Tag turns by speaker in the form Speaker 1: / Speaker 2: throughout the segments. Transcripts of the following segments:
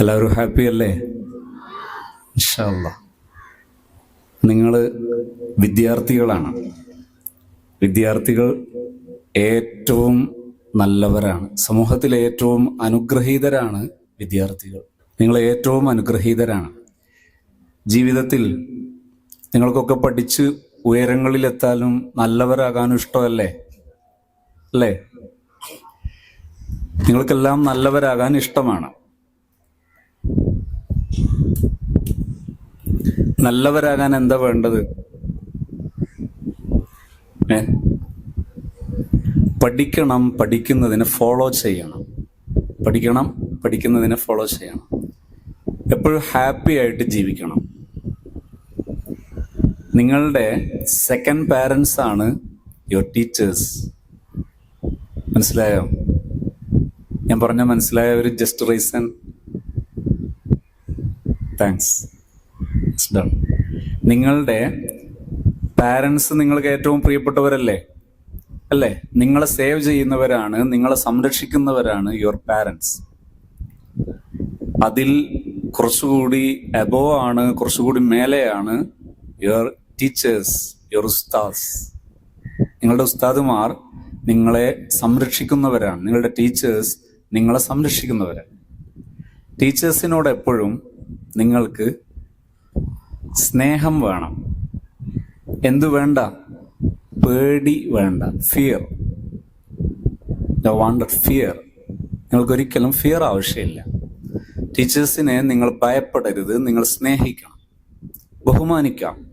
Speaker 1: എല്ലാവരും ഹാപ്പി അല്ലേ? നിങ്ങൾ വിദ്യാർത്ഥികളാണ്. വിദ്യാർത്ഥികൾ ഏറ്റവും നല്ലവരാണ്. സമൂഹത്തിൽ ഏറ്റവും അനുഗ്രഹീതരാണ് വിദ്യാർത്ഥികൾ. നിങ്ങൾ ഏറ്റവും അനുഗ്രഹീതരാണ്. ജീവിതത്തിൽ നിങ്ങൾക്കൊക്കെ പഠിച്ച് ഉയരങ്ങളിലെത്താനും നല്ലവരാകാനും ഇഷ്ടമല്ലേ? അല്ലേ? നിങ്ങൾക്കെല്ലാം നല്ലവരാകാൻ ഇഷ്ടമാണ്. നല്ലവരാകാൻ എന്താ വേണ്ടത്? ഏ? പഠിക്കണം പഠിക്കുന്നതിനെ ഫോളോ ചെയ്യണം. പഠിക്കണം പഠിക്കുന്നതിനെ ഫോളോ ചെയ്യണം. എപ്പോഴും ഹാപ്പി ആയിട്ട് ജീവിക്കണം. നിങ്ങളുടെ സെക്കൻഡ് പാരൻസ് ആണ് യുവർ ടീച്ചേഴ്സ് മനസ്സിലായോ? ഞാൻ പറഞ്ഞ മനസ്സിലായ ഒരു ജസ്റ്റ് റീസൺ താങ്ക്സ് ഡൺ നിങ്ങളുടെ പാരൻസ് നിങ്ങൾക്ക് ഏറ്റവും പ്രിയപ്പെട്ടവരല്ലേ? അല്ലേ? നിങ്ങളെ സേവ് ചെയ്യുന്നവരാണ് നിങ്ങളെ സംരക്ഷിക്കുന്നവരാണ് യുവർ പാരൻസ് അതിൽ കുറച്ചുകൂടി അബോ ആണ് കുറച്ചുകൂടി മേലെയാണ് യുവർ ടീച്ചേഴ്സ് യുവർ ഉസ്താസ് നിങ്ങളുടെ ഉസ്താദുമാർ നിങ്ങളെ സംരക്ഷിക്കുന്നവരാണ്. നിങ്ങളുടെ ടീച്ചേഴ്സ് നിങ്ങളെ സംരക്ഷിക്കുന്നവരാണ്. ടീച്ചേഴ്സിനോട് എപ്പോഴും നിങ്ങൾക്ക് സ്നേഹം വേണം. എന്തു വേണ്ട? പേടി വേണ്ട. ഫിയർ വാണ്ടഡ് ഫിയർ നിങ്ങൾക്ക് ഒരിക്കലും ഫിയർ ആവശ്യമില്ല. ടീച്ചേഴ്സിനെ നിങ്ങൾ ഭയപ്പെടരുത്. നിങ്ങൾ സ്നേഹിക്കണം. ബഹുമാനിക്കാം.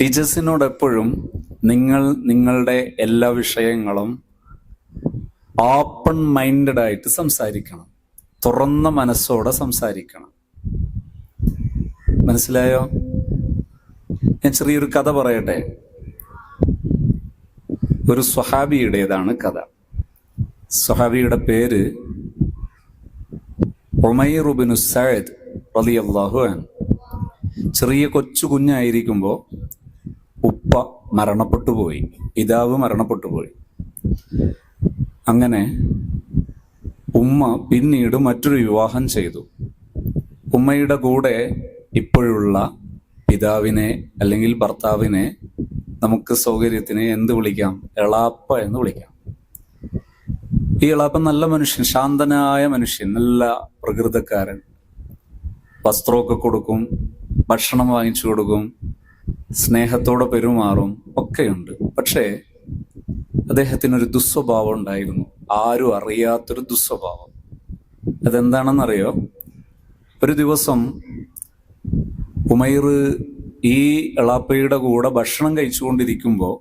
Speaker 1: ടീച്ചേഴ്സിനോട് എപ്പോഴും നിങ്ങൾ നിങ്ങളുടെ എല്ലാ വിഷയങ്ങളും ഓപ്പൺ മൈൻഡഡ് ആയിട്ട് സംസാരിക്കണം. തുറന്ന മനസ്സോടെ സംസാരിക്കണം. മനസ്സിലായോ? ഞാൻ ചെറിയൊരു കഥ പറയട്ടെ? ഒരു സ്വഹാബിയുടേതാണ് കഥ. സ്വഹാബിയുടെ പേര് ഒമൈറുബിനു സയദ് അൻ ചെറിയ കൊച്ചു കുഞ്ഞായിരിക്കുമ്പോൾ ഉപ്പ മരണപ്പെട്ടു പോയി. പിതാവ് മരണപ്പെട്ടു പോയി. അങ്ങനെ ഉമ്മ പിന്നീട് മറ്റൊരു വിവാഹം ചെയ്തു. ഉമ്മയുടെ കൂടെ ഇപ്പോഴുള്ള പിതാവിനെ അല്ലെങ്കിൽ ഭർത്താവിനെ നമുക്ക് സൗകര്യത്തിന് എന്ത് വിളിക്കാം? എളാപ്പ എന്ന് വിളിക്കാം. ഈ എളാപ്പ നല്ല മനുഷ്യൻ ശാന്തനായ മനുഷ്യൻ നല്ല പ്രകൃതക്കാരൻ. വസ്ത്രമൊക്കെ കൊടുക്കും ഭക്ഷണം വാങ്ങിച്ചു കൊടുക്കും സ്നേഹത്തോടെ പെരുമാറും ഒക്കെയുണ്ട്. പക്ഷേ അദ്ദേഹത്തിനൊരു ദുസ്വഭാവം ഉണ്ടായിരുന്നു. ആരും അറിയാത്തൊരു ദുസ്വഭാവം. അതെന്താണെന്നറിയോ? ഒരു ദിവസം ഉമൈർ ഈ എളാപ്പയുടെ കൂടെ ഭക്ഷണം കഴിച്ചുകൊണ്ടിരിക്കുമ്പോൾ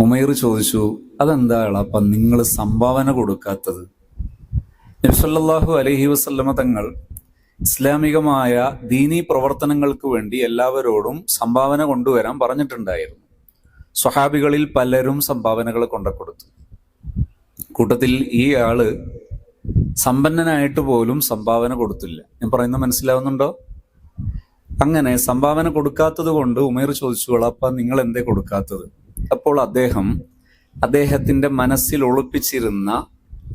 Speaker 1: ഉമൈർ ചോദിച്ചു അതെന്താ എളാപ്പ നിങ്ങൾ സംഭാവന കൊടുക്കാത്തത്? നബ്സല്ലാഹു അലഹി വസല്ലമ തങ്ങൾ ഇസ്ലാമികമായ ദീനീ പ്രവർത്തനങ്ങൾക്ക് വേണ്ടി എല്ലാവരോടും സംഭാവന കൊണ്ടുവരാൻ പറഞ്ഞിട്ടുണ്ടായിരുന്നു. സ്വഹാബികളിൽ പലരും സംഭാവനകൾ കൊണ്ടുകൊടുത്തു. കൂട്ടത്തിൽ ഈ ആൾ സമ്പന്നനായിട്ട് പോലും സംഭാവന കൊടുത്തില്ല. ഞാൻ പറയുന്നത് മനസ്സിലാവുന്നുണ്ടോ? അങ്ങനെ സംഭാവന കൊടുക്കാത്തത് കൊണ്ട് ഉമേർ ചോദിച്ചു അപ്പ നിങ്ങൾ എന്തേ കൊടുക്കാത്തത്? അപ്പോൾ അദ്ദേഹം അദ്ദേഹത്തിന്റെ മനസ്സിൽ ഒളിപ്പിച്ചിരുന്ന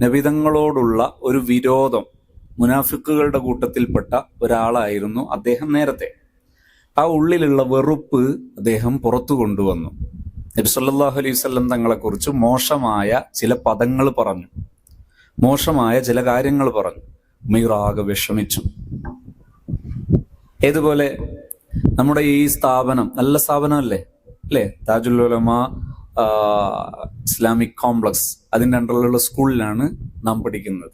Speaker 1: നബിതങ്ങളോടുള്ള ഒരു വിരോധം മുനാഫിക്കുകളുടെ കൂട്ടത്തിൽപ്പെട്ട ഒരാളായിരുന്നു അദ്ദേഹം നേരത്തെ. ആ ഉള്ളിലുള്ള വെറുപ്പ് അദ്ദേഹം പുറത്തു കൊണ്ടുവന്നു. നബി സല്ലല്ലാഹു അലൈഹി വസല്ലം തങ്ങളെക്കുറിച്ച് മോശമായ ചില പദങ്ങൾ പറഞ്ഞു. മോശമായ ചില കാര്യങ്ങൾ പറഞ്ഞു. ഉമൈറാകെ വിഷമിച്ചു. ഏതുപോലെ നമ്മുടെ ഈ സ്ഥാപനം നല്ല സ്ഥാപനമല്ലേ? അല്ലേ? ആ, ഇസ്ലാമിക് കോംപ്ലക്സ് അതിന്റെ അണ്ടറിലുള്ള സ്കൂളിലാണ് നാം പഠിക്കുന്നത്.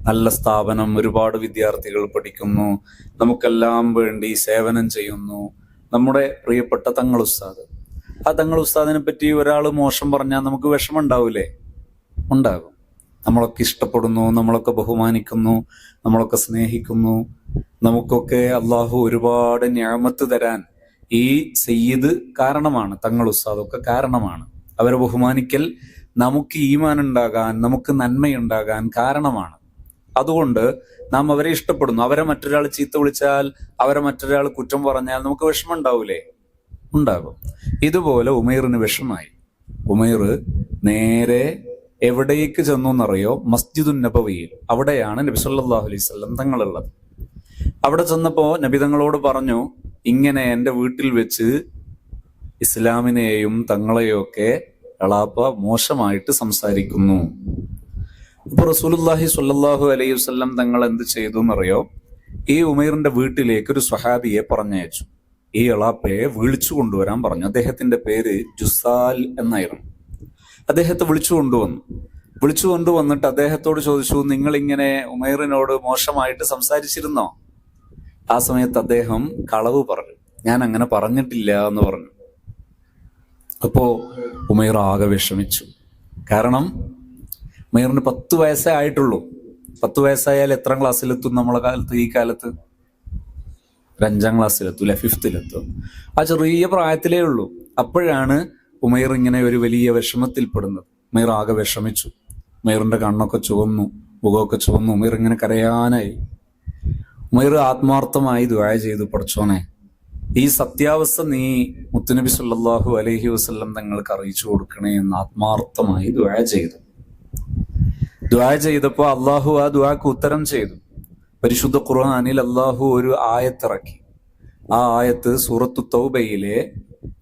Speaker 1: നല്ല സ്ഥാപനം ഒരുപാട് വിദ്യാർത്ഥികൾ പഠിക്കുന്നു. നമുക്കെല്ലാം വേണ്ടി സേവനം ചെയ്യുന്നു. നമ്മുടെ പ്രിയപ്പെട്ട തങ്ങൾ ഉസ്താദ്. ആ തങ്ങൾ ഉസ്താദിനെ പറ്റി ഒരാൾ മോശം പറഞ്ഞാൽ നമുക്ക് വിഷമം ഉണ്ടാവൂലേ? ഉണ്ടാകും. നമ്മളൊക്കെ ഇഷ്ടപ്പെടുന്നു നമ്മളൊക്കെ ബഹുമാനിക്കുന്നു നമ്മളൊക്കെ സ്നേഹിക്കുന്നു. നമുക്കൊക്കെ അള്ളാഹു ഒരുപാട് ഞാമത്ത് തരാൻ ഈ സയ്യിദ് കാരണമാണ് തങ്ങൾ ഉസ്താദൊക്കെ കാരണമാണ്. അവരെ ബഹുമാനിക്കൽ നമുക്ക് ഈമാൻ ഉണ്ടാകാൻ നമുക്ക് നന്മയുണ്ടാകാൻ കാരണമാണ്. അതുകൊണ്ട് നാം അവരെ ഇഷ്ടപ്പെടുന്നു. അവരെ മറ്റൊരാൾ ചീത്ത വിളിച്ചാൽ അവരെ മറ്റൊരാൾ കുറ്റം പറഞ്ഞാൽ നമുക്ക് വിഷമം ഉണ്ടാവൂലേ? ഉണ്ടാകും. ഇതുപോലെ ഉമേറിന് വിഷമായി. ഉമേർ നേരെ എവിടേക്ക് ചെന്നു എന്നറിയോ മസ്ജിദുൻ നബവിയിൽ. അവിടെയാണ് നബി സല്ലല്ലാഹു അലൈഹി സ്വല്ലം തങ്ങളുള്ളത്. അവിടെ ചെന്നപ്പോ നബി തങ്ങളോട് പറഞ്ഞു ഇങ്ങനെ എന്റെ വീട്ടിൽ വെച്ച് ഇസ്ലാമിനെയും തങ്ങളെയും ഒക്കെ എളാപ്പ മോശമായിട്ട് സംസാരിക്കുന്നു. അപ്പൊ റസൂലുല്ലാഹി സ്വല്ലല്ലാഹു അലൈഹി വസല്ലം തങ്ങൾ എന്ത് ചെയ്തു എന്നറിയോ ഈ ഉമൈറിന്റെ വീട്ടിലേക്ക് ഒരു സ്വഹാബിയെ പറഞ്ഞയച്ചു. ഈ എളാപ്പയെ വിളിച്ചു കൊണ്ടുവരാൻ പറഞ്ഞു. അദ്ദേഹത്തിന്റെ പേര് ജുസാൽ എന്നായിരുന്നു. അദ്ദേഹത്തെ വിളിച്ചു കൊണ്ടുവന്നു. വിളിച്ചു കൊണ്ടുവന്നിട്ട് അദ്ദേഹത്തോട് ചോദിച്ചു നിങ്ങൾ ഇങ്ങനെ ഉമേറിനോട് മോശമായിട്ട് സംസാരിച്ചിരുന്നോ? ആ സമയത്ത് അദ്ദേഹം കളവ് പറഞ്ഞു. ഞാൻ അങ്ങനെ പറഞ്ഞിട്ടില്ല എന്ന് പറഞ്ഞു. അപ്പോ ഉമേർ ആകെ വിഷമിച്ചു. കാരണം ഉമേറിന് പത്ത് വയസ്സേ ആയിട്ടുള്ളൂ. പത്ത് വയസ്സായാൽ എത്ര ക്ലാസ്സിലെത്തും നമ്മളെ കാലത്ത് ഈ കാലത്ത്? ഒരു അഞ്ചാം ക്ലാസ്സിലെത്തും അല്ലെ ഫിഫ്ത്തിലെത്തും ആ ചെറിയ പ്രായത്തിലേ ഉള്ളൂ. അപ്പോഴാണ് ഉമൈർ ഇങ്ങനെ ഒരു വലിയ വിഷമത്തിൽപ്പെടുന്നത്. ഉമൈർ ആകെ വിഷമിച്ചു. ഉമൈറിന്റെ കണ്ണൊക്കെ ചുവന്നു മുഖമൊക്കെ ചുവന്നു. ഉമൈർ ഇങ്ങനെ കരയാനായി. ഉമൈർ ആത്മാർത്ഥമായി ദുആ ചെയ്തു പഠിച്ചോനെ. ഈ സത്യാവസ്ഥ നീ മുത്തുനബി സല്ലാഹു അലഹി വസ്ല്ലം തങ്ങൾക്ക് അറിയിച്ചു കൊടുക്കണേ എന്ന് ആത്മാർത്ഥമായി ദുആ ചെയ്തു. ദുആ ചെയ്തപ്പോൾ അള്ളാഹു ആ ദുആക്ക് ഉത്തരം ചെയ്തു. പരിശുദ്ധ ഖുർആാനിൽ അള്ളാഹു ഒരു ആയത്തിറക്കി. ആ ആയത്ത് സൂറത്തു തൗബയിലെ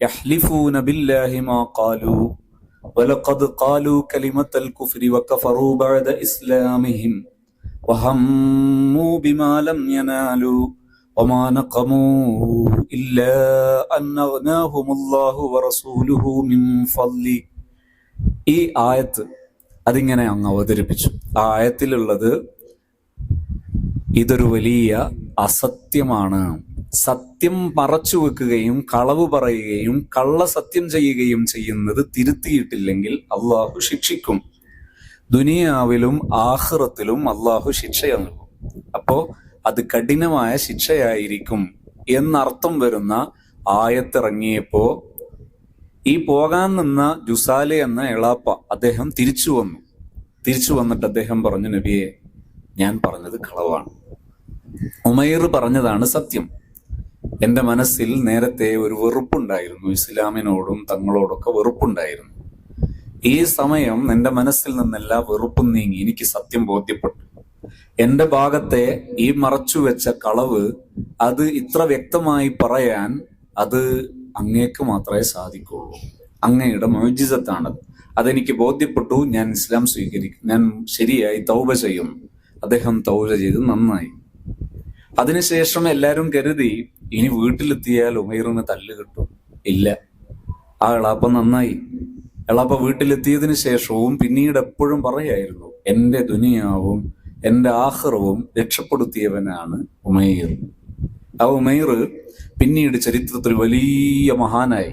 Speaker 1: യഹ്ലിഫൂന ബില്ലാഹി മാ ഖാലു വലഖദ് ഖാലു കലിമത്തൽ കുഫ്രി വകഫറു ബഅദ ഇസ്ലാമിഹിം وهموا بما لم ينالوا وما نقموا إلا أن أغناهم الله ورسوله من فضله ഈ ആയത്ത് അതിങ്ങനെ അങ്ങ് അവതരിപ്പിച്ചു ആ ആയത്തിലുള്ളത് ഇതൊരു വലിയ അസത്യമാണ് സത്യം മറച്ചു വെക്കുകയും കളവ് പറയുകയും കള്ള സത്യം ചെയ്യുകയും ചെയ്യുന്നത് തിരുത്തിയിട്ടില്ലെങ്കിൽ അള്ളാഹു ശിക്ഷിക്കും. ദുനിയാവിലും ആഹ്റത്തിലും അള്ളാഹു ശിക്ഷ നൽകും. അപ്പോ അത് കഠിനമായ ശിക്ഷയായിരിക്കും എന്നർത്ഥം വരുന്ന ആയത്തിറങ്ങിയപ്പോ ഈ പോകാൻ നിന്ന ജുസാലെ എന്ന എളാപ്പ അദ്ദേഹം തിരിച്ചു വന്നു. തിരിച്ചു വന്നിട്ട് അദ്ദേഹം പറഞ്ഞു നബിയെ ഞാൻ പറഞ്ഞത് കളവാണ്. ഉമൈർ പറഞ്ഞതാണ് സത്യം. എന്റെ മനസ്സിൽ നേരത്തെ ഒരു വെറുപ്പുണ്ടായിരുന്നു. ഇസ്ലാമിനോടും തങ്ങളോടൊക്കെ വെറുപ്പുണ്ടായിരുന്നു. ഈ സമയം എന്റെ മനസ്സിൽ നിന്നെല്ലാം വെറുപ്പും നീങ്ങി. എനിക്ക് സത്യം ബോധ്യപ്പെട്ടു. എന്റെ ഭാഗത്തെ ഈ മറച്ചുവെച്ച കളവ് അത് ഇത്ര വ്യക്തമായി പറയാൻ അത് അങ്ങേക്ക് മാത്രമേ സാധിക്കുള്ളൂ അങ്ങയുടെ മോജിതത്താണത് അതെനിക്ക് ബോധ്യപ്പെട്ടു. ഞാൻ ഇസ്ലാം സ്വീകരിക്കും. ഞാൻ ശരിയായി തൗബ ചെയ്യുന്നു. അദ്ദേഹം തൗബ ചെയ്ത് നന്നായി. അതിനുശേഷം എല്ലാരും കരുതി ഇനി വീട്ടിലെത്തിയാൽ ഉമൈറിന് തല്ല് കിട്ടും. ഇല്ല. ആ എളാപ്പ നന്നായി. എളാപ്പ വീട്ടിലെത്തിയതിനു ശേഷവും പിന്നീട് എപ്പോഴും പറയായിരുന്നു എന്റെ ദുനിയാവും എന്റെ ആഹ്റവും രക്ഷപ്പെടുത്തിയവനാണ് ഉമൈർ. ആ ഉമൈർ പിന്നീട് ചരിത്രത്തിൽ വലിയ മഹാനായി.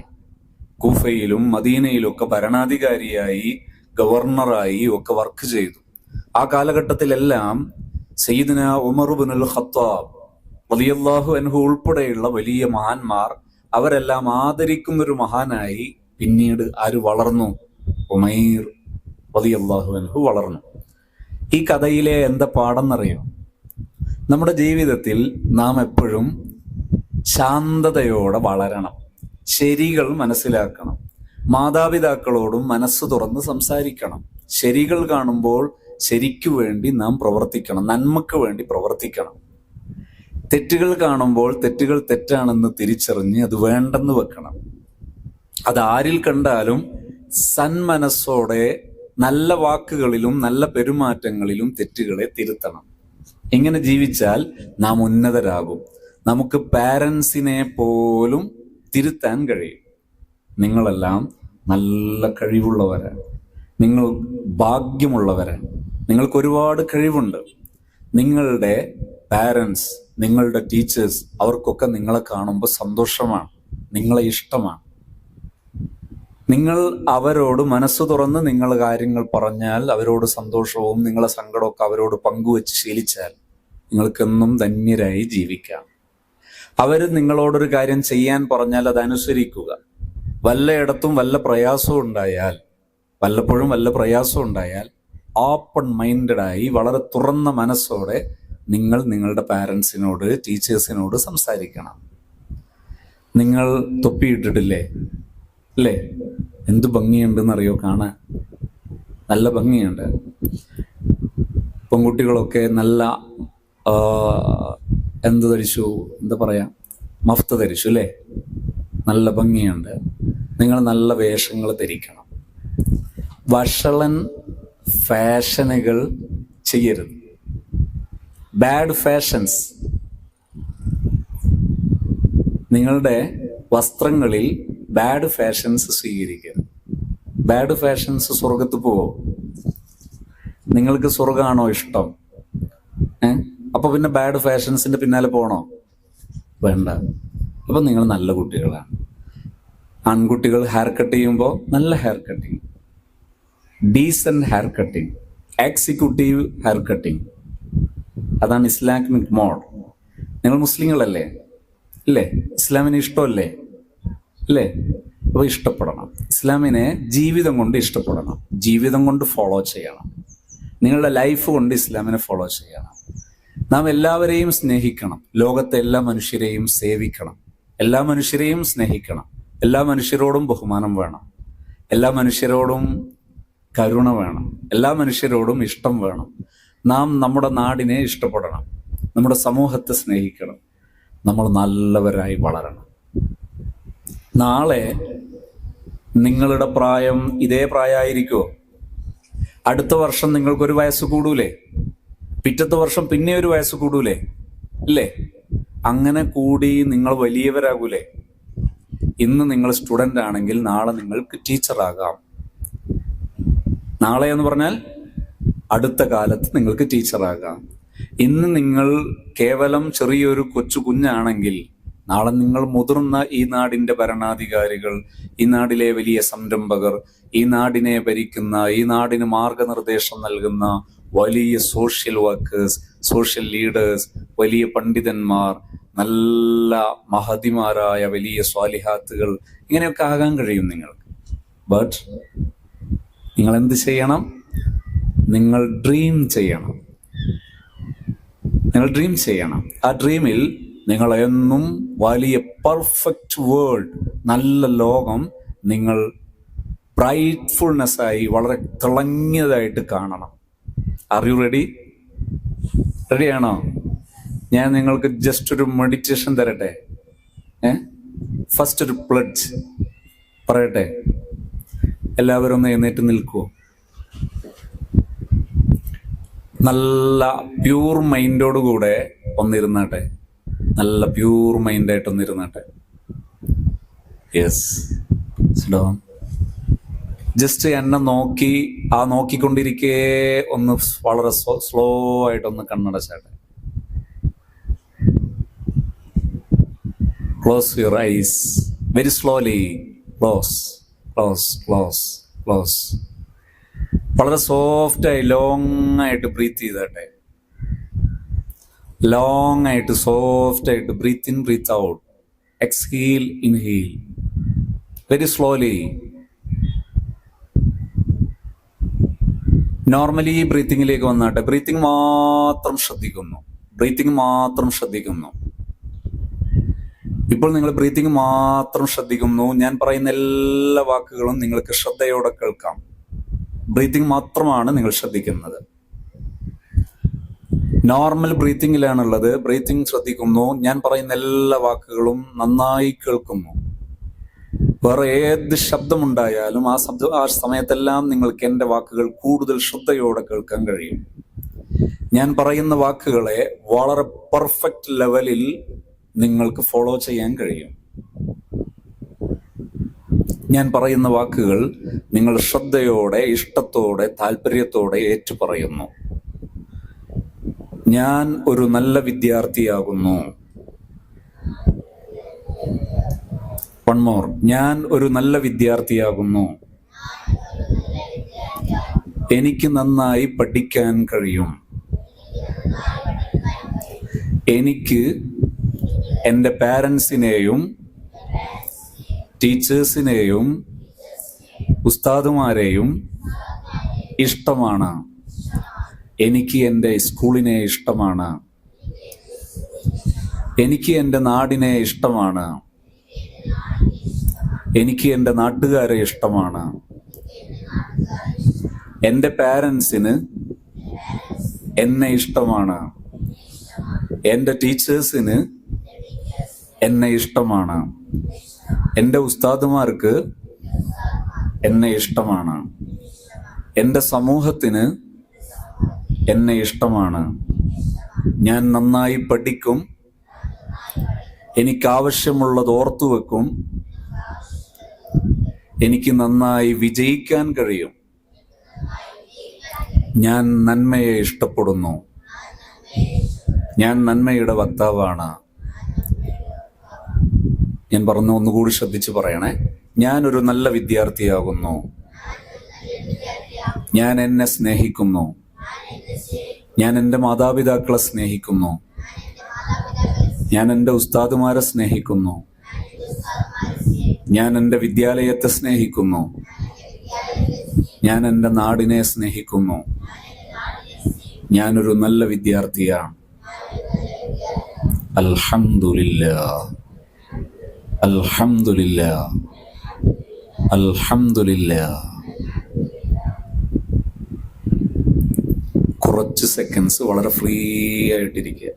Speaker 1: കൂഫയിലും മദീനയിലും ഒക്കെ ഭരണാധികാരിയായി ഗവർണറായി ഒക്കെ വർക്ക് ചെയ്തു. ആ കാലഘട്ടത്തിലെല്ലാം സയ്യിദിന ഉമർ ബിനുൽ ഖത്താബ് വലിയല്ലാഹു അൻഹു ഉൾപ്പെടെയുള്ള വലിയ മഹാന്മാർ അവരെല്ലാം ആദരിക്കുന്ന ഒരു മഹാനായി പിന്നീട് ആര് വളർന്നു? ഉമൈർ വലിയല്ലാഹു അൻഹു വളർന്നു. ഈ കഥയിലെ എന്താ പാടെന്നറിയോ? നമ്മുടെ ജീവിതത്തിൽ നാം എപ്പോഴും ശാന്തതയോടെ വളരണം. ശരികൾ മനസ്സിലാക്കണം. മാതാപിതാക്കളോടും മനസ്സ് തുറന്ന് സംസാരിക്കണം. ശരികൾ കാണുമ്പോൾ ശരിക്കു വേണ്ടി നാം പ്രവർത്തിക്കണം നന്മക്ക് വേണ്ടി പ്രവർത്തിക്കണം. തെറ്റുകൾ കാണുമ്പോൾ തെറ്റുകൾ തെറ്റാണെന്ന് തിരിച്ചറിഞ്ഞ് അത് വേണ്ടെന്ന് വെക്കണം. അത് ആരിൽ കണ്ടാലും സന്മനസ്സോടെ നല്ല വാക്കുകളിലും നല്ല പെരുമാറ്റങ്ങളിലും തെറ്റുകളെ തിരുത്തണം. ഇങ്ങനെ ജീവിച്ചാൽ നാം ഉന്നതരാകും. നമുക്ക് പാരൻസിനെ പോലും തിരുത്താൻ കഴിയും. നിങ്ങളെല്ലാം നല്ല കഴിവുള്ളവരാണ് നിങ്ങൾ ഭാഗ്യമുള്ളവരാണ് നിങ്ങൾക്ക് ഒരുപാട് കഴിവുണ്ട്. നിങ്ങളുടെ പാരൻസ് നിങ്ങളുടെ ടീച്ചേഴ്സ് അവർക്കൊക്കെ നിങ്ങളെ കാണുമ്പോൾ സന്തോഷമാണ്. നിങ്ങളെ ഇഷ്ടമാണ്. നിങ്ങൾ അവരോട് മനസ്സ് തുറന്ന് നിങ്ങൾ കാര്യങ്ങൾ പറഞ്ഞാൽ അവരോട് സന്തോഷവും നിങ്ങളെ സങ്കടമൊക്കെ അവരോട് പങ്കുവെച്ച് ശീലിച്ചാൽ നിങ്ങൾക്കെന്നും ധന്യരായി ജീവിക്കാം. അവർ നിങ്ങളോടൊരു കാര്യം ചെയ്യാൻ പറഞ്ഞാൽ അത് അനുസരിക്കുക വല്ലയിടത്തും വല്ല പ്രയാസവും ഉണ്ടായാൽ വല്ലപ്പോഴും വല്ല പ്രയാസവും ഉണ്ടായാൽ ഓപ്പൺ മൈൻഡഡായി വളരെ തുറന്ന മനസ്സോടെ നിങ്ങൾ നിങ്ങളുടെ പാരൻസിനോട് ടീച്ചേഴ്സിനോട് സംസാരിക്കണം. നിങ്ങൾ തൊപ്പിയിട്ടിട്ടില്ലേ അല്ലേ? എന്ത് ഭംഗിയുണ്ടെന്നറിയോ കാണാൻ? നല്ല ഭംഗിയുണ്ട്. പെൺകുട്ടികളൊക്കെ നല്ല എന്ത് ധരിച്ചു? എന്താ പറയാ? മഫ്ത ധരിച്ചു അല്ലേ? നല്ല ഭംഗിയുണ്ട്. നിങ്ങൾ നല്ല വേഷങ്ങൾ ധരിക്കണം. വഷളൻ ഫാഷനുകൾ ചെയ്യരുത്. ബാഡ് ഫാഷൻസ് നിങ്ങളുടെ വസ്ത്രങ്ങളിൽ ബാഡ് ഫാഷൻസ് സ്വീകരിക്കരുത്. ബാഡ് ഫാഷൻസ് സ്വർഗത്ത് പോവോ? നിങ്ങൾക്ക് സ്വർഗമാണോ ഇഷ്ടം? ഏ? അപ്പൊ പിന്നെ ബാഡ് ഫാഷൻസിന്റെ പിന്നാലെ പോണോ? വേണ്ട. അപ്പൊ നിങ്ങൾ നല്ല കുട്ടികളാണ്. ആൺകുട്ടികൾ ഹെയർ കട്ട് ചെയ്യുമ്പോൾ നല്ല hair cutting decent hair cutting executive hair cutting അതാണ് ഇസ്ലാമിക് മോഡ്. നിങ്ങൾ മുസ്ലിങ്ങളല്ലേ? ഇല്ലേ? ഇസ്ലാമിന് ഇഷ്ടമല്ലേ? അല്ലേ അപ്പോൾ ഇഷ്ടപ്പെടണം. ഇസ്ലാമിനെ ജീവിതം കൊണ്ട് ഇഷ്ടപ്പെടണം. ജീവിതം കൊണ്ട് ഫോളോ ചെയ്യണം. നിങ്ങളുടെ ലൈഫ് കൊണ്ട് ഇസ്ലാമിനെ ഫോളോ ചെയ്യണം. നാം എല്ലാവരെയും സ്നേഹിക്കണം. ലോകത്തെ എല്ലാ മനുഷ്യരെയും സേവിക്കണം. എല്ലാ മനുഷ്യരെയും സ്നേഹിക്കണം. എല്ലാ മനുഷ്യരോടും ബഹുമാനം വേണം. എല്ലാ മനുഷ്യരോടും കരുണ വേണം. എല്ലാ മനുഷ്യരോടും ഇഷ്ടം വേണം. നാം നമ്മുടെ നാടിനെ ഇഷ്ടപ്പെടണം. നമ്മുടെ സമൂഹത്തെ സ്നേഹിക്കണം. നമ്മൾ നല്ലവരായി വളരണം. നാളെ നിങ്ങളുടെ പ്രായം ഇതേ പ്രായമായിരിക്കുമോ അടുത്ത വർഷം നിങ്ങൾക്കൊരു വയസ്സ് കൂടൂലേ? പിറ്റത്തെ വർഷം പിന്നെ ഒരു വയസ്സ് കൂടൂലേ? അല്ലേ അങ്ങനെ കൂടി നിങ്ങൾ വലിയവരാകൂലേ? ഇന്ന് നിങ്ങൾ സ്റ്റുഡന്റ് ആണെങ്കിൽ നാളെ നിങ്ങൾക്ക് ടീച്ചറാകാം. നാളെ എന്ന് പറഞ്ഞാൽ അടുത്ത കാലത്ത് നിങ്ങൾക്ക് ടീച്ചറാകാം. ഇന്ന് നിങ്ങൾ കേവലം ചെറിയൊരു കൊച്ചു കുഞ്ഞാണെങ്കിൽ നാളെ നിങ്ങൾ മുതിർന്ന ഈ നാടിന്റെ ഭരണാധികാരികൾ ഈ നാടിലെ വലിയ സംരംഭകർ ഈ നാടിനെ ഭരിക്കുന്ന ഈ നാടിന് മാർഗനിർദ്ദേശം നൽകുന്ന വലിയ സോഷ്യൽ വർക്കേഴ്സ് സോഷ്യൽ ലീഡേഴ്സ് വലിയ പണ്ഡിതന്മാർ നല്ല മഹതിമാരായ വലിയ സ്വാലിഹാത്തുകൾ ഇങ്ങനെയൊക്കെ ആകാൻ കഴിയും നിങ്ങൾക്ക്. ബട്ട് നിങ്ങൾ എന്ത് ചെയ്യണം? നിങ്ങൾ ഡ്രീം ചെയ്യണം. നിങ്ങൾ ഡ്രീം ചെയ്യണം. ആ ഡ്രീമിൽ നിങ്ങൾ എന്നും വലിയ പെർഫെക്റ്റ് വേൾഡ് നല്ല ലോകം നിങ്ങൾ ബ്രൈറ്റ്ഫുൾനെസ് ആയി വളരെ തിളങ്ങിയതായിട്ട് കാണണം. ആർ യു റെഡി റെഡിയാണോ ഞാൻ നിങ്ങൾക്ക് ജസ്റ്റ് ഒരു മെഡിറ്റേഷൻ തരട്ടെ? ഏ? ഫസ്റ്റ് ഒരു പ്ലഡ്ജ് പറയട്ടെ? എല്ലാവരും ഒന്ന് എഴുന്നേറ്റ് നിൽക്കുമോ നല്ല പ്യൂർ മൈൻഡോട് കൂടെ ഒന്നിരുന്നാട്ടെ. നല്ല പ്യൂർ മൈൻഡായിട്ട് ഒന്നിരുന്നാട്ടെ. യെസ് ജസ്റ്റ് എന്നെ നോക്കി ആ നോക്കിക്കൊണ്ടിരിക്കേ ഒന്ന് വളരെ സ്ലോ ആയിട്ടൊന്ന് കണ്ണടച്ചാട്ടെ. Close your eyes very slowly close close close close വളരെ സോഫ്റ്റായി ലോങ് ആയിട്ട് ബ്രീത്ത് ചെയ്തട്ടെ. ലോങ് ആയിട്ട് സോഫ്റ്റ് ആയിട്ട് breathe in breathe out exhale inhale very slowly normally ബ്രീത്തിങ്ങിലേക്ക് വന്നാട്ടെ. ബ്രീത്തിങ് മാത്രം ശ്രദ്ധിക്കുന്നു. ബ്രീത്തിങ് മാത്രം ശ്രദ്ധിക്കുന്നു. ഇപ്പോൾ നിങ്ങൾ ബ്രീത്തിങ് മാത്രം ശ്രദ്ധിക്കുന്നു. ഞാൻ പറയുന്ന എല്ലാ വാക്കുകളും നിങ്ങൾക്ക് ശ്രദ്ധയോടെ കേൾക്കാം. ബ്രീത്തിങ് മാത്രമാണ് നിങ്ങൾ ശ്രദ്ധിക്കുന്നത്. നോർമൽ ബ്രീത്തിങ്ങിലാണുള്ളത് ബ്രീത്തിങ് ശ്രദ്ധിക്കുന്നു. ഞാൻ പറയുന്ന എല്ലാ വാക്കുകളും നന്നായി കേൾക്കുന്നു. വേറെ ഏത് ശബ്ദമുണ്ടായാലും ആ ശബ്ദം ആ സമയത്തെല്ലാം നിങ്ങൾക്ക് എന്റെ വാക്കുകൾ കൂടുതൽ ശ്രദ്ധയോടെ കേൾക്കാൻ കഴിയും. ഞാൻ പറയുന്ന വാക്കുകളെ വളരെ പെർഫെക്റ്റ് ലെവലിൽ നിങ്ങൾക്ക് ഫോളോ ചെയ്യാൻ കഴിയും. ഞാൻ പറയുന്ന വാക്കുകൾ നിങ്ങൾ ശ്രദ്ധയോടെ ഇഷ്ടത്തോടെ താല്പര്യത്തോടെ ഏറ്റുപറയുന്നു. ഞാൻ ഒരു നല്ല വിദ്യാർത്ഥിയാകുന്നു. വൺ ഞാൻ ഒരു നല്ല വിദ്യാർത്ഥിയാകുന്നു. എനിക്ക് നന്നായി പഠിക്കാൻ കഴിയും. എനിക്ക് എന്റെ പാരൻസിനെയും ടീച്ചേഴ്സിനെയും ഉസ്താദുമാരെയും ഇഷ്ടമാണ്. എനിക്ക് എന്റെ സ്കൂളിനെ ഇഷ്ടമാണ്. എനിക്ക് എന്റെ നാടിനെ ഇഷ്ടമാണ്. എനിക്ക് എന്റെ നാട്ടുകാരെ ഇഷ്ടമാണ്. എന്റെ പാരൻസിന് എന്നെ ഇഷ്ടമാണ്. എന്റെ ടീച്ചേഴ്സിന് എന്നെ ഇഷ്ടമാണ്. എന്റെ ഉസ്താദുമാർക്ക് എന്നെ ഇഷ്ടമാണ്. എന്റെ സമൂഹത്തിന് എന്നെ ഇഷ്ടമാണ്. ഞാൻ നന്നായി പഠിക്കും. എനിക്കാവശ്യമുള്ളത് ഓർത്തു വെക്കും. എനിക്ക് നന്നായി വിജയിക്കാൻ കഴിയും. ഞാൻ നന്മയെ ഇഷ്ടപ്പെടുന്നു. ഞാൻ നന്മയുടെ വക്താവാണ്. ഞാൻ പറഞ്ഞു ഒന്നുകൂടി ശ്രദ്ധിച്ച് പറയണേ. ഞാനൊരു നല്ല വിദ്യാർത്ഥിയാകുന്നു. ഞാൻ എന്നെ സ്നേഹിക്കുന്നു. ഞാൻ എന്റെ മാതാപിതാക്കളെ സ്നേഹിക്കുന്നു. ഞാൻ എന്റെ ഉസ്താദുമാരെ സ്നേഹിക്കുന്നു. ഞാൻ എന്റെ വിദ്യാലയത്തെ സ്നേഹിക്കുന്നു. ഞാൻ എന്റെ നാടിനെ സ്നേഹിക്കുന്നു. ഞാനൊരു നല്ല വിദ്യാർത്ഥിയാണ്. അൽഹംദുലില്ല അൽഹംദുലില്ല. അൽഹംദുലില്ല. കുറച്ച് സെക്കൻഡ്സ് വളരെ ഫ്രീ ആയിട്ടിരിക്കുക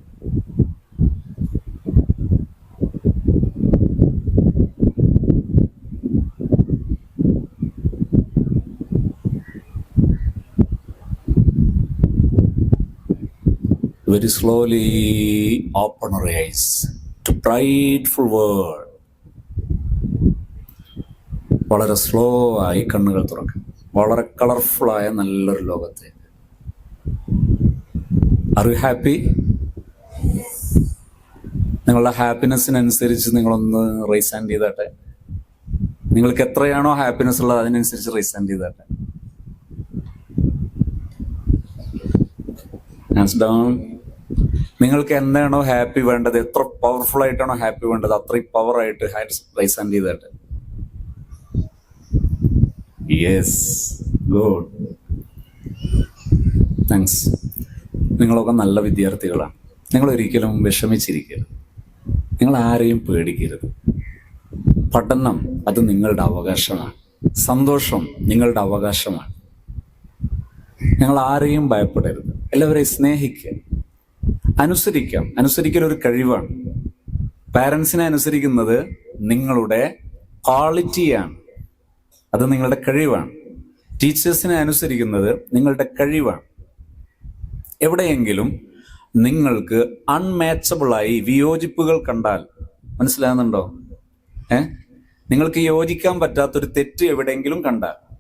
Speaker 1: very slowly open our eyes to brightful world. വളരെ സ്ലോ ആയി കണ്ണുകൾ തുറക്കും. വളരെ കളർഫുൾ ആയ നല്ലൊരു ലോകത്തെ. ആർ യു ഹാപ്പി നിങ്ങളുടെ ഹാപ്പിനെസ്സിനനുസരിച്ച് നിങ്ങളൊന്ന് റേസ് ആൻഡ് ചെയ്താട്ടെ. നിങ്ങൾക്ക് എത്രയാണോ ഹാപ്പിനെസ് ഉള്ളത് അതിനനുസരിച്ച് റേസ് ആൻഡ് ചെയ്താട്ടെ ഡൗൺ നിങ്ങൾക്ക് എന്താണോ ഹാപ്പി വേണ്ടത് എത്ര പവർഫുൾ ആയിട്ടാണോ ഹാപ്പി വേണ്ടത് അത്രയും പവർ ആയിട്ട് റൈസ് ആൻഡ് ചെയ്തിട്ട്. യെസ് ഗുഡ് താങ്ക്സ് നിങ്ങളൊക്കെ നല്ല വിദ്യാർത്ഥികളാണ് നിങ്ങൾ ഒരിക്കലും വിഷമിച്ചിരിക്കരുത്. നിങ്ങൾ ആരെയും പേടിക്കരുത്. പഠനം അത് നിങ്ങളുടെ അവകാശമാണ്. സന്തോഷം നിങ്ങളുടെ അവകാശമാണ്. നിങ്ങൾ ആരെയും ഭയപ്പെടരുത്. എല്ലാവരെയും സ്നേഹിക്കുക. അനുസരിക്കാം. അനുസരിക്കൽ ഒരു കഴിവാണ്. പാരൻസിനെ അനുസരിക്കുന്നത് നിങ്ങളുടെ ക്വാളിറ്റിയാണ് അത് നിങ്ങളുടെ കഴിവാണ്. ടീച്ചേഴ്സിനെ അനുസരിക്കുന്നത് നിങ്ങളുടെ കഴിവാണ്. എവിടെയെങ്കിലും നിങ്ങൾക്ക് അൺമാച്ചബിളായി വിയോജിപ്പുകൾ കണ്ടാൽ മനസ്സിലാകുന്നുണ്ടോ? ഏ? നിങ്ങൾക്ക് യോജിക്കാൻ പറ്റാത്തൊരു തെറ്റ് എവിടെയെങ്കിലും കണ്ടാൽ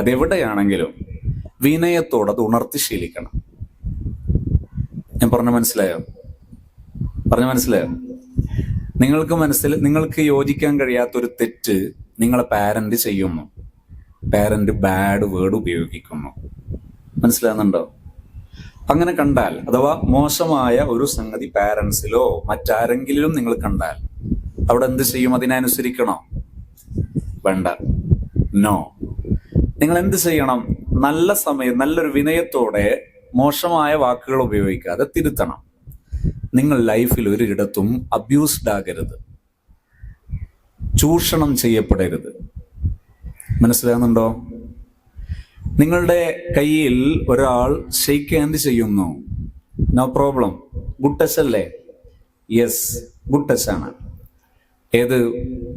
Speaker 1: അതെവിടെയാണെങ്കിലും വിനയത്തോടെ അത് ഉണർത്തി ശീലിക്കണം. ഞാൻ പറഞ്ഞ മനസ്സിലായോ? പറഞ്ഞ മനസ്സിലായോ? നിങ്ങൾക്ക് മനസ്സിൽ നിങ്ങൾക്ക് യോജിക്കാൻ കഴിയാത്തൊരു തെറ്റ് നിങ്ങളെ പാരന്റ് ചെയ്യുന്നു. പാരന്റ് ബാഡ് വേർഡ് ഉപയോഗിക്കുന്നു. മനസ്സിലാകുന്നുണ്ടോ അങ്ങനെ കണ്ടാൽ അഥവാ മോശമായ ഒരു സംഗതി പാരന്റ്സിലോ മറ്റാരെങ്കിലും നിങ്ങൾ കണ്ടാൽ അവിടെ എന്ത് ചെയ്യും? അതിനനുസരിക്കണോ വേണ്ട. നോ നിങ്ങൾ എന്ത് ചെയ്യണം? നല്ല സമയം നല്ലൊരു വിനയത്തോടെ മോശമായ വാക്കുകൾ ഉപയോഗിക്കാതെ തിരുത്തണം. നിങ്ങൾ ലൈഫിൽ ഒരിടത്തും അബ്യൂസ്ഡ് ആകരുത്. ചൂഷണം ചെയ്യപ്പെടരുത്. മനസ്സിലാകുന്നുണ്ടോ? നിങ്ങളുടെ കയ്യിൽ ഒരാൾ ഷെയ്ക്ക് ഹാൻഡ് ചെയ്യുന്നു. നോ പ്രോബ്ലം ഗുഡ് ടച്ച് അല്ലേ? യെസ് ഗുഡ് ടച്ച് ആണ്. ഏത്?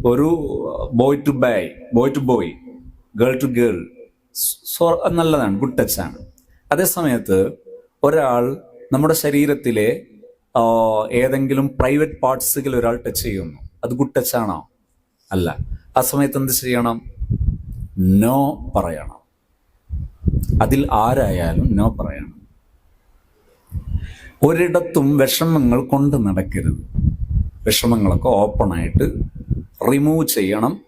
Speaker 1: ഒരു boy to by boy to boy girl to girl so നല്ലതാണ്. ഗുഡ് ടച്ച് ആണ്. അതേ സമയത്ത് ഒരാൾ നമ്മുടെ ശരീരത്തിലെ ഏതെങ്കിലും പ്രൈവറ്റ് പാർട്സുകൾ ഒരാൾ ടച്ച് ചെയ്യുന്നു. അത് ഗുഡ് ടച്ച് ആണോ? അല്ല. ആ സമയത്ത് എന്ത് ചെയ്യണം? നോ പറയണം. അതിൽ ആരായാലും നോ പറയണം. ഒരിടത്തും വിഷമങ്ങൾ കൊണ്ട് നടക്കരുത്. വിഷമങ്ങളൊക്കെ ഓപ്പണായിട്ട് റിമൂവ് ചെയ്യണം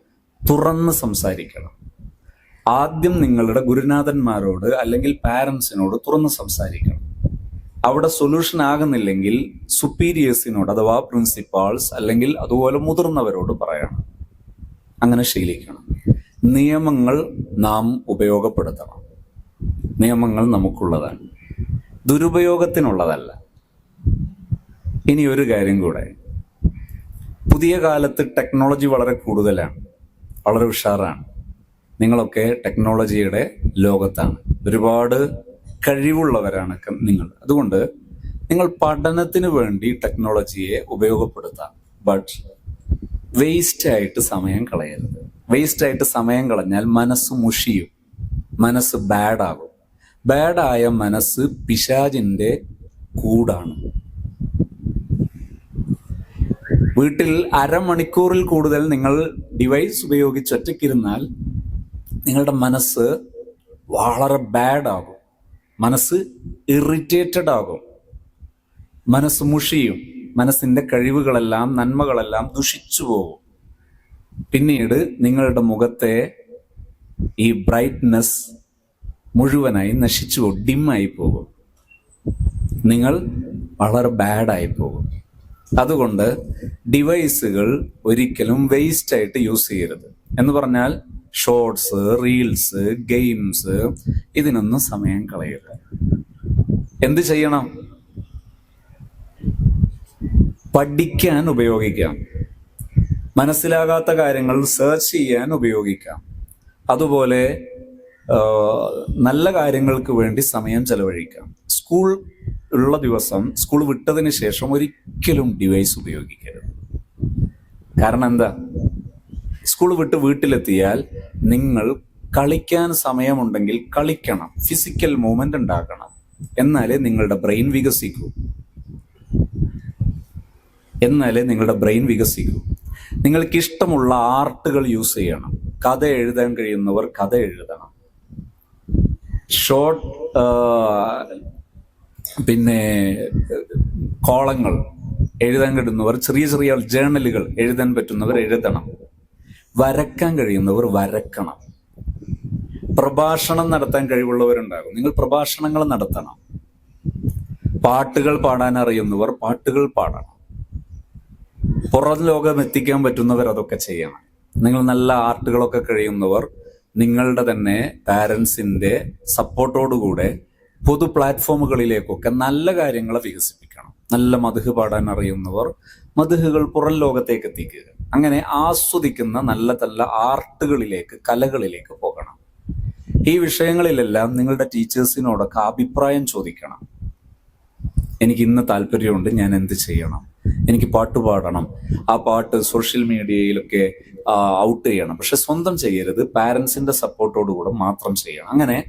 Speaker 1: തുറന്ന് സംസാരിക്കണം. ആദ്യം നിങ്ങളുടെ ഗുരുനാഥന്മാരോട് അല്ലെങ്കിൽ പാരൻസിനോട് തുറന്ന് സംസാരിക്കണം. അവിടെ സൊല്യൂഷൻ ആകുന്നില്ലെങ്കിൽ സുപ്പീരിയേഴ്സിനോട് അഥവാ പ്രിൻസിപ്പാൾസ് അല്ലെങ്കിൽ അതുപോലെ മുതിർന്നവരോട് പറയണം. അങ്ങനെ ശീലിക്കണം. നിയമങ്ങൾ നാം ഉപയോഗപ്പെടുത്തണം. നിയമങ്ങൾ നമുക്കുള്ളതാണ്. ദുരുപയോഗത്തിനുള്ളതല്ല. ഇനി ഒരു കാര്യം കൂടെ. പുതിയ കാലത്ത് ടെക്നോളജി വളരെ കൂടുതലാണ്. വളരെ ഉഷാറാണ്. നിങ്ങളൊക്കെ ടെക്നോളജിയുടെ ലോകത്താണ്. ഒരുപാട് കഴിവുള്ളവരാണ് നിങ്ങൾ. അതുകൊണ്ട് നിങ്ങൾ പഠനത്തിന് വേണ്ടി ടെക്നോളജിയെ ഉപയോഗപ്പെടുത്താം. ബട്ട് വേസ്റ്റ് ആയിട്ട് സമയം കളയരുത്. വേസ്റ്റ് ആയിട്ട് സമയം കളഞ്ഞാൽ മനസ്സ് മുഷിയും. മനസ്സ് ബാഡാകും ബാഡായ മനസ്സ് പിശാജിന്റെ കൂടാണ്. വീട്ടിൽ അരമണിക്കൂറിൽ കൂടുതൽ നിങ്ങൾ ഡിവൈസ് ഉപയോഗിച്ച് ഒറ്റയ്ക്കിരുന്നാൽ നിങ്ങളുടെ മനസ്സ് വളരെ ബാഡ് ആകും. മനസ്സ് ഇറിറ്റേറ്റഡ് ആകും. മനസ്സ് മുഷിയും. മനസ്സിന്റെ കഴിവുകളെല്ലാം നന്മകളെല്ലാം ദുഷിച്ചു പോകും. പിന്നീട് നിങ്ങളുടെ മുഖത്തെ ഈ ബ്രൈറ്റ്നെസ് മുഴുവനായി നശിച്ചു പോകും ഡിമ്മായി പോകും. നിങ്ങൾ വളരെ ബാഡായി പോകും. അതുകൊണ്ട് ഡിവൈസുകൾ ഒരിക്കലും വേസ്റ്റ് ആയിട്ട് യൂസ് ചെയ്യരുത്. എന്ന് പറഞ്ഞാൽ ഷോർട്സ് റീൽസ് ഗെയിംസ് ഇതിനൊന്നും സമയം കളയരുത്. എന്ത് ചെയ്യണം? പഠിക്കാൻ ഉപയോഗിക്കാം. മനസ്സിലാകാത്ത കാര്യങ്ങൾ സെർച്ച് ചെയ്യാൻ ഉപയോഗിക്കാം. അതുപോലെ നല്ല കാര്യങ്ങൾക്ക് വേണ്ടി സമയം ചെലവഴിക്കാം. സ്കൂൾ ഉള്ള ദിവസം സ്കൂൾ വിട്ടതിന് ശേഷം ഒരിക്കലും ഡിവൈസ് ഉപയോഗിക്കരുത്. കാരണം എന്താ? സ്കൂൾ വിട്ട് വീട്ടിലെത്തിയാൽ നിങ്ങൾ കളിക്കാൻ സമയമുണ്ടെങ്കിൽ കളിക്കണം. ഫിസിക്കൽ മൂവ്മെന്റ് ഉണ്ടാക്കണം. എന്നാലേ നിങ്ങളുടെ ബ്രെയിൻ വികസിക്കൂ. എന്നാലേ നിങ്ങളുടെ ബ്രെയിൻ വികസിക്കൂ. നിങ്ങൾക്ക് ഇഷ്ടമുള്ള ആർട്ടുകൾ യൂസ് ചെയ്യണം. കഥ എഴുതാൻ കഴിയുന്നവർ കഥ എഴുതണം. ഷോർട്ട് പിന്നെ കോളങ്ങൾ എഴുതാൻ കിട്ടുന്നവർ ചെറിയ ചെറിയ ജേണലുകൾ എഴുതാൻ പറ്റുന്നവർ എഴുതണം. വരക്കാൻ കഴിയുന്നവർ വരക്കണം പ്രഭാഷണം നടത്താൻ കഴിവുള്ളവരുണ്ടാകും. നിങ്ങൾ പ്രഭാഷണങ്ങൾ നടത്തണം. പാട്ടുകൾ പാടാൻ അറിയുന്നവർ പാട്ടുകൾ പാടണം. പുറം ലോകം എത്തിക്കാൻ പറ്റുന്നവർ അതൊക്കെ ചെയ്യണം. നിങ്ങൾ നല്ല ആർട്ടുകളൊക്കെ കഴിയുന്നവർ നിങ്ങളുടെ തന്നെ പാരൻസിന്റെ സപ്പോർട്ടോടുകൂടെ പൊതു പ്ലാറ്റ്ഫോമുകളിലേക്കൊക്കെ നല്ല കാര്യങ്ങളെ വികസിപ്പിക്കണം. നല്ല മധുഹ് പാടാൻ അറിയുന്നവർ മധുഹുകൾ പുറം ലോകത്തേക്ക് എത്തിക്കുക അങ്ങനെ ആസ്വദിക്കുന്ന നല്ല നല്ല ആർട്ടുകളിലേക്ക് കലകളിലേക്ക് പോകണം. ഈ വിഷയങ്ങളിലെല്ലാം നിങ്ങളുടെ ടീച്ചേഴ്സിനോടൊക്കെ അഭിപ്രായം ചോദിക്കണം. എനിക്ക് ഇന്ന് താല്പര്യമുണ്ട് ഞാൻ എന്ത് ചെയ്യണം? എനിക്ക് പാട്ട് പാടണം. ആ പാട്ട് സോഷ്യൽ മീഡിയയിലൊക്കെ ഔട്ട് ചെയ്യണം. പക്ഷെ സ്വന്തം ചെയ്യരുത്. പാരൻസിന്റെ സപ്പോർട്ടോടുകൂടെ മാത്രം ചെയ്യണം. അങ്ങനെ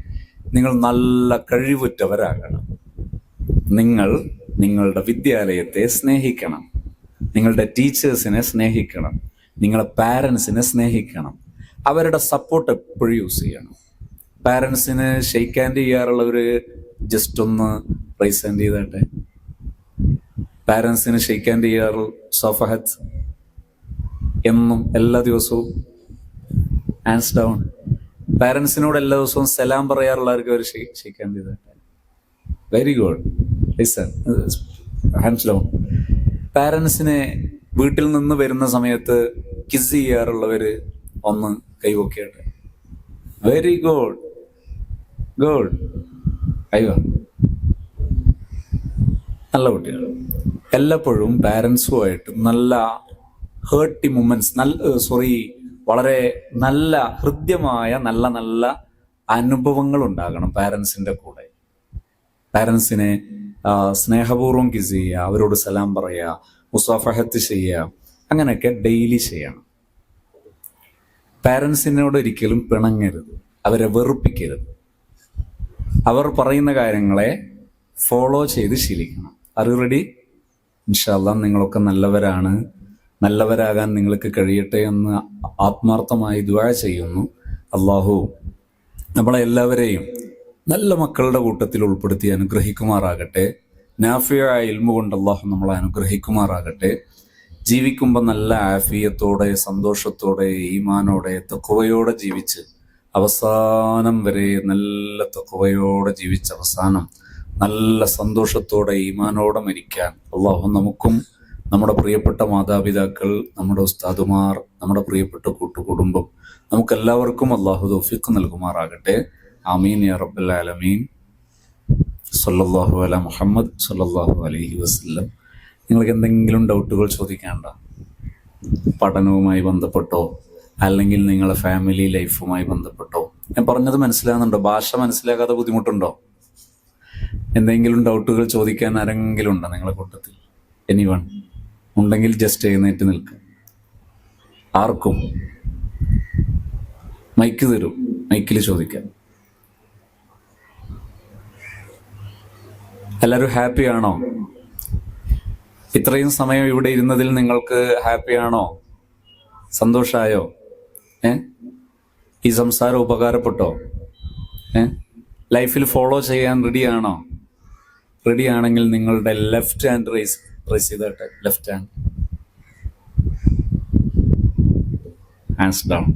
Speaker 1: നിങ്ങൾ നല്ല കഴിവുറ്റവരാകണം. നിങ്ങൾ നിങ്ങളുടെ വിദ്യാലയത്തെ സ്നേഹിക്കണം. നിങ്ങളുടെ ടീച്ചേഴ്സിനെ സ്നേഹിക്കണം. നിങ്ങളുടെ പാരൻസിനെ സ്നേഹിക്കണം. അവരുടെ സപ്പോർട്ട് എപ്പോഴും യൂസ് ചെയ്യണം. പാരൻസിന് ഷെയ്ക്ക് ഹാൻഡ് ചെയ്യാറുള്ളവർ ജസ്റ്റ് ഒന്ന് റൈസ് ഹാൻഡ് ചെയ്താട്ടെ. പാരൻസിന് ഷെയ്ക്ക് ഹാൻഡ് ചെയ്യാറ് സോഫഹത്ത് എന്നും എല്ലാ ദിവസവും ഹാൻഡ്സ് ഡൗൺ പാരൻസിനോട് എല്ലാ ദിവസവും സലാം പറയാറുള്ളവർക്ക് അവർ ഷെയ്ക്ക് ഹാൻഡ് ചെയ്തിട്ട് very good listen hands down പാരൻസിനെ വീട്ടിൽ നിന്ന് വരുന്ന സമയത്ത് കിസ് ചെയ്യാറുള്ളവര് ഒന്ന് കൈവക്കിയാട്ടെ. വെരി ഗുഡ് ഗുഡ് അയ്യോ നല്ല കുട്ടികൾ എല്ലായ്പ്പോഴും പാരൻസുമായിട്ട് നല്ല ഹേർട്ടി മൂമെന്റ്സ് നല്ല സോറി വളരെ നല്ല ഹൃദ്യമായ നല്ല നല്ല അനുഭവങ്ങൾ ഉണ്ടാകണം പാരൻസിന്റെ കൂടെ. പാരൻസിനെ സ്നേഹപൂർവം സ്നേഹപൂർവം കിസ് ചെയ്യുക അവരോട് സലാം പറയുക മുസാഫഹത്ത് ചെയ്യുക അങ്ങനെയൊക്കെ ഡെയിലി ചെയ്യണം. പാരൻസിനോട് ഒരിക്കലും പിണങ്ങരുത് അവരെ വെറുപ്പിക്കരുത്. അവർ പറയുന്ന കാര്യങ്ങളെ ഫോളോ ചെയ്ത് ശീലിക്കണം. അറിവ് റെഡി ഇൻഷാല്ല നിങ്ങളൊക്കെ നല്ലവരാണ്. നല്ലവരാകാൻ നിങ്ങൾക്ക് കഴിയട്ടെ എന്ന് ആത്മാർത്ഥമായി ദ്വാ ചെയ്യുന്നു. അള്ളാഹു നമ്മളെ എല്ലാവരെയും നല്ല മക്കളുടെ കൂട്ടത്തിൽ ഉൾപ്പെടുത്തി അനുഗ്രഹിക്കുമാറാകട്ടെ. നാഫിയായ ഇൽമു കൊണ്ട് അള്ളാഹു നമ്മളെ അനുഗ്രഹിക്കുമാറാകട്ടെ. ജീവിക്കുമ്പോൾ നല്ല ആഫിയത്തോടെ സന്തോഷത്തോടെ ഈമാനോടെ തക്കുവയോടെ ജീവിച്ച് അവസാനം വരെ നല്ല തക്കുവയോടെ ജീവിച്ച് അവസാനം നല്ല സന്തോഷത്തോടെ ഈമാനോടെ മരിക്കാൻ അള്ളാഹു നമുക്കും നമ്മുടെ പ്രിയപ്പെട്ട മാതാപിതാക്കൾ നമ്മുടെ ഉസ്താദുമാർ നമ്മുടെ പ്രിയപ്പെട്ട കൂട്ടുകുടുംബം നമുക്കെല്ലാവർക്കും അള്ളാഹു തോഫിക്ക് നൽകുമാറാകട്ടെ. ആമീൻ യാ റബ്ബൽ ആലമീൻ. സല്ലല്ലാഹു അല മുഹമ്മദ് സല്ലല്ലാഹു അലഹി വസല്ലം. നിങ്ങൾക്ക് എന്തെങ്കിലും ഡൗട്ടുകൾ ചോദിക്കാണ്ട പഠനവുമായി ബന്ധപ്പെട്ടോ അല്ലെങ്കിൽ നിങ്ങളെ ഫാമിലി ലൈഫുമായി ബന്ധപ്പെട്ടോ ഞാൻ പറഞ്ഞത് മനസ്സിലാകുന്നുണ്ടോ? ഭാഷ മനസ്സിലാകാതെ ബുദ്ധിമുട്ടുണ്ടോ? എന്തെങ്കിലും ഡൗട്ടുകൾ ചോദിക്കാൻ ആരെങ്കിലും ഉണ്ടോ നിങ്ങളുടെ കൂട്ടത്തിൽ? എനി വൺ ഉണ്ടെങ്കിൽ ജസ്റ്റ് എഴുന്നേറ്റ് നിൽക്കുക ആർക്കും മൈക്ക് തരും. മൈക്കിൽ ചോദിക്കാം. എല്ലാവരും ഹാപ്പിയാണോ ഇത്രയും സമയം ഇവിടെ ഇരുന്നതിൽ നിങ്ങൾക്ക് ഹാപ്പിയാണോ സന്തോഷമായോ ഏ? ഈ സംസാരം ഉപകാരപ്പെട്ടോ? ഏ? ലൈഫിൽ ഫോളോ ചെയ്യാൻ റെഡിയാണോ റെഡി ആണെങ്കിൽ നിങ്ങളുടെ ലെഫ്റ്റ് ഹാൻഡ് റേസ് പ്രസ് ചെയ്തോട്ടെ. ലെഫ്റ്റ് ഹാൻഡ് ഹാൻഡ്സ് ഡൗൺ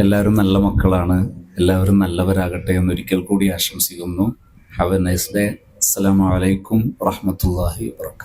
Speaker 1: എല്ലാവരും നല്ല മക്കളാണ്. എല്ലാവരും നല്ലവരാകട്ടെ എന്ന് ഒരിക്കൽ കൂടി ആശംസിക്കുന്നു. ഹാവ് എ നൈസ് ഡേ അസ്സലാമലൈക്കും അലൈക്കും വറഹ്മത്തുള്ളാഹി വബറകാതുഹു.